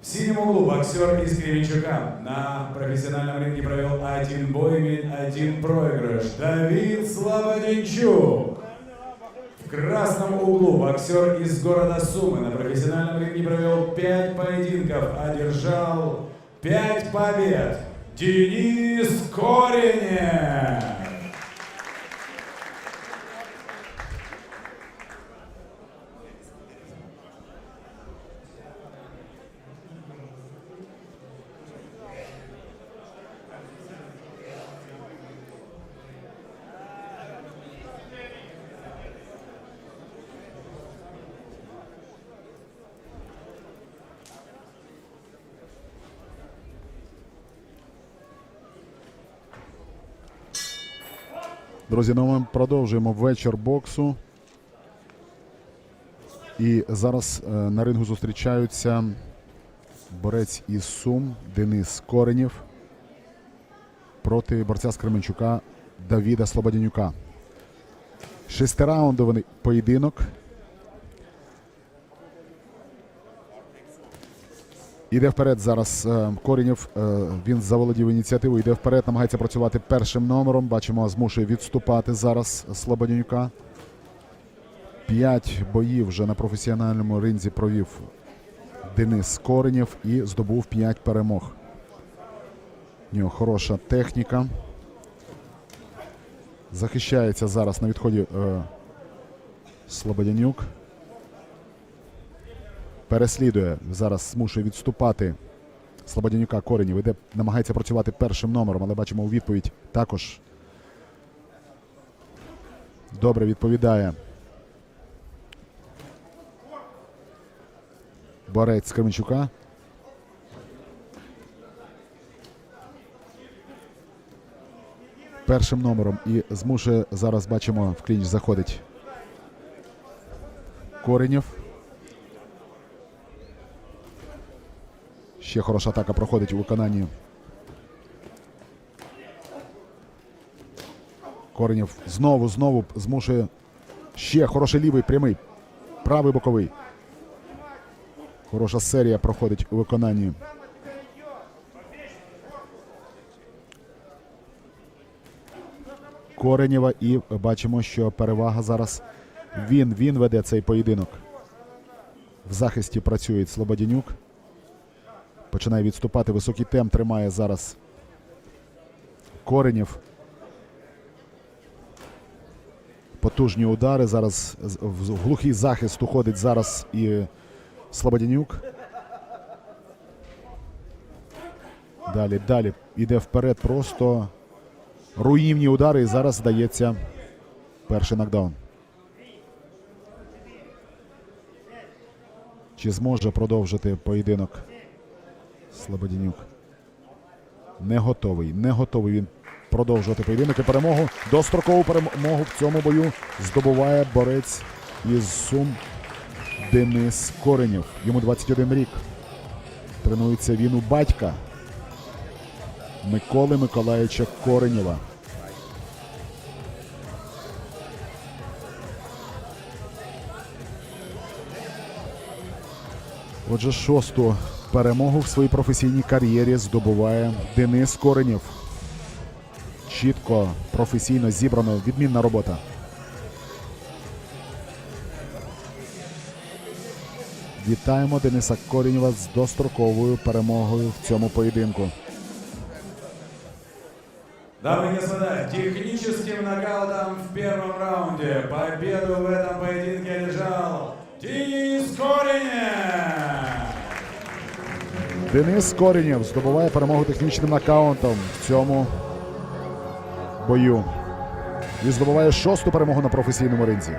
В синем углу боксер из Кременчука на профессиональном ринге провел один бой, имеет один проигрыш. Давид Слободенчук. В красном углу боксер из города Сумы на профессиональном ринге провел пять поединков, одержал пять побед. Денис Коренев. Друзі, ну ми продовжуємо вечір боксу. І зараз е, на рингу зустрічаються борець із Сум Денис Коренєв проти борця з Кременчука Давіда Слободянюка. Шестираундовий поєдинок. Іде вперед зараз е, Корінєв. е, Він заволодів ініціативою. Йде вперед, намагається працювати першим номером. Бачимо, змушує відступати зараз Слободянюка. П'ять боїв вже на професіональному ринзі провів Денис Коренєв і здобув п'ять перемог. У нього хороша техніка. Захищається зараз на відході е, Слободянюк. Переслідує зараз змушує відступати Слободянюка Коренів. Іде, намагається працювати першим номером, але бачимо у відповідь також добре відповідає. Борець Кременчука. Першим номером і змушує зараз бачимо в клінч заходить Коренєв. Ще хороша атака проходить у виконанні. Коренєв знову, знову змушує. Ще хороший лівий прямий. Правий боковий. Хороша серія проходить у виконанні. Коренєва і бачимо, що перевага зараз він, він веде цей поєдинок. В захисті працює Слободянюк. Починає відступати. Високий темп тримає зараз Коренєв. Потужні удари. Зараз в глухий захист уходить зараз і Слободянюк. Далі, далі. Іде вперед просто руїнні удари. І зараз здається перший нокдаун. Чи зможе продовжити поєдинок Слободянюк? Не готовий. Не готовий він продовжувати поєдинок і перемогу. Дострокову перемогу в цьому бою здобуває борець із Сум Денис Коренєв. Йому 21 рік. Тренується він у батька Миколи Миколаївича Коренєва. Отже, шосту перемогу в своїй професійній кар'єрі здобуває Денис Коренєв. Чітко, професійно зібрано, відмінна робота. Вітаємо Дениса Коренєва з достроковою перемогою в цьому поєдинку. Дамы и господа, техническим нокаутом в первом раунде победу в этом поединке одержал Денис Коренев. Денис Коренєв здобуває перемогу технічним нокаутом в цьому бою. І здобуває шосту перемогу на професійному ринзі.